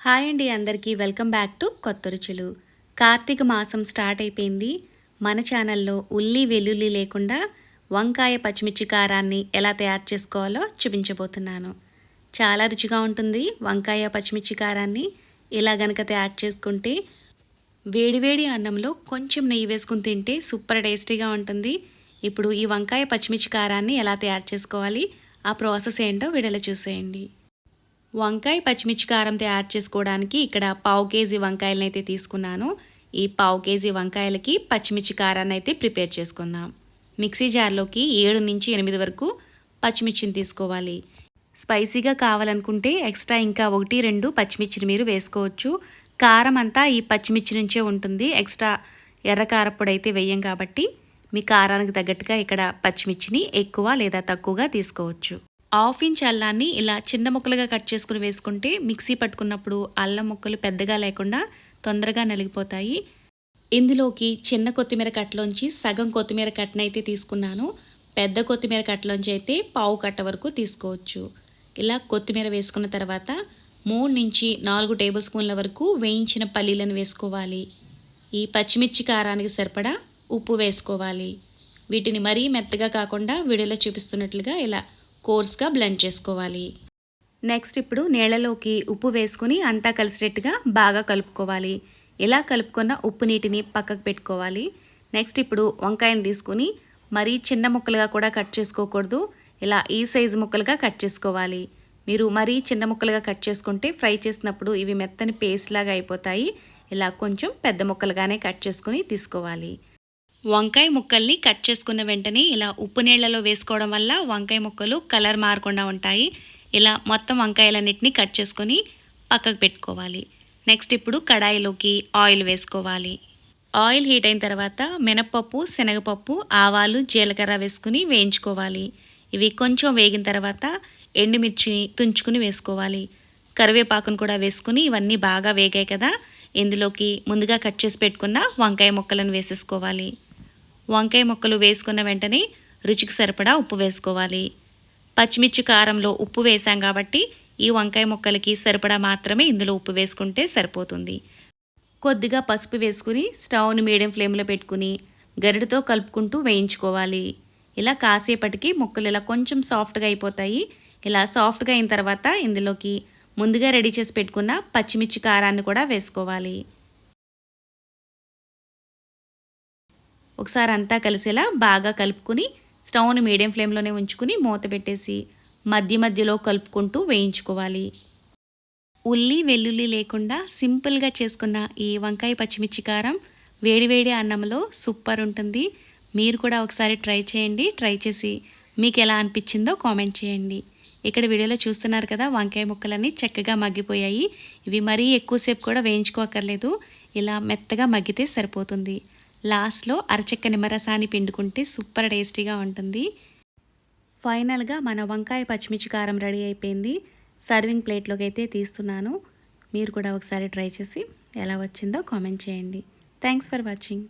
Hi అండి అందరికీ. Welcome back to కొత్త రుచులు కార్తీక మాసం స్టార్ట్ అయిపోయింది. మన ఛానల్లో ఉల్లి వెల్లుల్లి లేకుండా వంకాయ పచ్చిమిర్చి కారాన్ని ఎలా తయారు చేసుకోవాలో చూపించబోతున్నాను. చాలా రుచిగా ఉంటుంది వంకాయ పచ్చిమిర్చి కారాన్ని. ఇలా గనక తయారు చేసుకుంటే వేడివేడి అన్నంలో కొంచెం నెయ్యి వేసుకుని తింటే సూపర్ టేస్టీగా ఉంటుంది. ఇప్పుడు ఈ వంకాయ పచ్చిమిర్చి కారాన్ని ఎలా తయారు చేసుకోవాలి ఆ ప్రాసెస్ ఏంటో వీడియోలో చూసేయండి. వంకాయ పచ్చిమిర్చి కారం తయారు చేసుకోవడానికి ఇక్కడ పావు కేజీ వంకాయలను అయితే తీసుకున్నాను. ఈ పావు కేజీ వంకాయలకి పచ్చిమిర్చి కారాన్ని అయితే ప్రిపేర్ చేసుకుందాం. మిక్సీ జార్లోకి ఏడు నుంచి ఎనిమిది వరకు పచ్చిమిర్చిని తీసుకోవాలి. స్పైసీగా కావాలనుకుంటే ఎక్స్ట్రా ఇంకా ఒకటి రెండు పచ్చిమిర్చిని మీరు వేసుకోవచ్చు. కారం అంతా ఈ పచ్చిమిర్చి నుంచే ఉంటుంది. ఎక్స్ట్రా ఎర్ర కారప్పొడి అయితే వేయం కాబట్టి మీ కారానికి తగ్గట్టుగా ఇక్కడ పచ్చిమిర్చిని ఎక్కువ లేదా తక్కువగా తీసుకోవచ్చు. హాఫ్ ఇంచ్ అల్లాన్ని ఇలా చిన్న ముక్కలుగా కట్ చేసుకుని వేసుకుంటే మిక్సీ పట్టుకున్నప్పుడు అల్లం ముక్కలు పెద్దగా లేకుండా తొందరగా నలిగిపోతాయి. ఇందులోకి చిన్న కొత్తిమీర కట్టలోంచి సగం కొత్తిమీర కట్టనైతే తీసుకున్నాను. పెద్ద కొత్తిమీర కట్టలోంచి అయితే పావు కట్ట వరకు తీసుకోవచ్చు. ఇలా కొత్తిమీర వేసుకున్న తర్వాత మూడు నుంచి నాలుగు టేబుల్ స్పూన్ల వరకు వేయించిన పల్లీలను వేసుకోవాలి. ఈ పచ్చిమిర్చి కారానికి సరిపడా ఉప్పు వేసుకోవాలి. వీటిని మరీ మెత్తగా కాకుండా వీడియోలో చూపిస్తున్నట్లుగా ఇలా కోర్స్గా బ్లెండ్ చేసుకోవాలి. నెక్స్ట్ ఇప్పుడు నీళ్ళలోకి ఉప్పు వేసుకుని అంతా కలిసేటట్టుగా బాగా కలుపుకోవాలి. ఇలా కలుపుకున్న ఉప్పు నీటిని పక్కకు పెట్టుకోవాలి. నెక్స్ట్ ఇప్పుడు వంకాయని తీసుకుని మరీ చిన్న ముక్కలుగా కూడా కట్ చేసుకోకూడదు. ఇలా ఈ సైజు ముక్కలుగా కట్ చేసుకోవాలి. మీరు మరీ చిన్న ముక్కలుగా కట్ చేసుకుంటే ఫ్రై చేసినప్పుడు ఇవి మెత్తని పేస్ట్ లాగా అయిపోతాయి. ఇలా కొంచెం పెద్ద ముక్కలుగానే కట్ చేసుకుని తీసుకోవాలి. వంకాయ ముక్కల్ని కట్ చేసుకున్న వెంటనే ఇలా ఉప్పు నీళ్ళలో వేసుకోవడం వల్ల వంకాయ ముక్కలు కలర్ మారకుండా ఉంటాయి. ఇలా మొత్తం వంకాయలన్నిటిని కట్ చేసుకొని పక్కకు పెట్టుకోవాలి. నెక్స్ట్ ఇప్పుడు కడాయిలోకి ఆయిల్ వేసుకోవాలి. ఆయిల్ హీట్ అయిన తర్వాత మినపప్పు శనగపప్పు ఆవాలు జీలకర్ర వేసుకుని వేయించుకోవాలి. ఇవి కొంచెం వేగిన తర్వాత ఎండుమిర్చిని తుంచుకుని వేసుకోవాలి. కరివేపాకును కూడా వేసుకుని ఇవన్నీ బాగా వేగాయి కదా. ఇందులోకి ముందుగా కట్ చేసి పెట్టుకున్న వంకాయ ముక్కలను వేసేసుకోవాలి. వంకాయ ముక్కలు వేసుకున్న వెంటనే రుచికి సరిపడా ఉప్పు వేసుకోవాలి. పచ్చిమిర్చి కారంలో ఉప్పు వేసాం కాబట్టి ఈ వంకాయ ముక్కలకి సరిపడా మాత్రమే ఇందులో ఉప్పు వేసుకుంటే సరిపోతుంది. కొద్దిగా పసుపు వేసుకుని స్టవ్ని మీడియం ఫ్లేమ్లో పెట్టుకుని గరిటతో కలుపుకుంటూ వేయించుకోవాలి. ఇలా కాసేపటికి ముక్కలు ఇలా కొంచెం సాఫ్ట్గా అయిపోతాయి. ఇలా సాఫ్ట్గా అయిన తర్వాత ఇందులోకి ముందుగా రెడీ చేసి పెట్టుకున్న పచ్చిమిర్చి కారాన్ని కూడా వేసుకోవాలి. ఒకసారి అంతా కలిసేలా బాగా కలుపుకుని స్టవ్ని మీడియం ఫ్లేమ్లోనే ఉంచుకుని మూత పెట్టేసి మధ్య మధ్యలో కలుపుకుంటూ వేయించుకోవాలి. ఉల్లి వెల్లుల్లి లేకుండా సింపుల్గా చేసుకున్న ఈ వంకాయ పచ్చిమిర్చి కారం వేడివేడి అన్నంలో సూపర్ ఉంటుంది. మీరు కూడా ఒకసారి ట్రై చేయండి. ట్రై చేసి మీకు ఎలా అనిపించిందో కామెంట్ చేయండి. ఇక్కడ వీడియోలో చూస్తున్నారు కదా వంకాయ ముక్కలన్నీ చక్కగా మగ్గిపోయాయి. ఇవి మరీ ఎక్కువసేపు కూడా వేయించుకోకర్లేదు. ఇలా మెత్తగా మగ్గితే సరిపోతుంది. లాస్ట్లో అరచెక్క నిమ్మరసాన్ని పిండుకుంటే సూపర్ టేస్టీగా ఉంటుంది. ఫైనల్గా మన వంకాయ పచ్చిమిర్చి కారం రెడీ అయిపోయింది. సర్వింగ్ ప్లేట్లోకి అయితే తీస్తున్నాను. మీరు కూడా ఒకసారి ట్రై చేసి ఎలా వచ్చిందో కామెంట్ చేయండి. Thanks for watching.